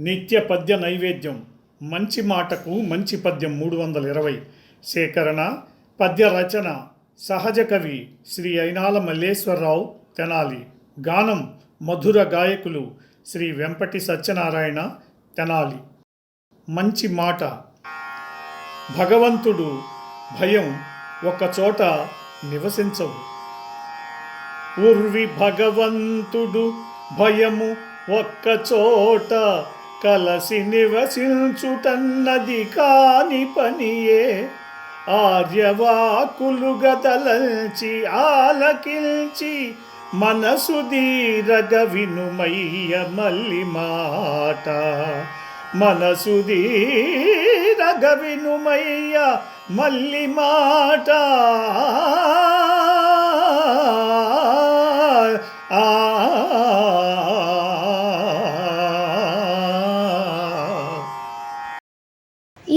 నిత్య పద్య నైవేద్యం. మంచి మాటకు మంచి పద్యం మూడు వందల ఇరవై. సేకరణ పద్య రచన సహజ కవి శ్రీ అయినాల మల్లేశ్వరరావు తెనాలి. గానం మధుర గాయకులు శ్రీ వెంపటి సత్యనారాయణ తెనాలి. మంచి మాట. భగవంతుడు భయం ఒకచోట నివసించవు. ఉర్వి భగవంతుడు భయము ఒక్క చోట కలసి నివసించుటన్నది కాని పనియే. ఆర్యవాకులు గదలంచి ఆలకిల్చి మనసు దీరగ వినుమయ్య మల్లి మాట. మనసు దీరగ వినుమయ్య మల్లి మాట. ఆ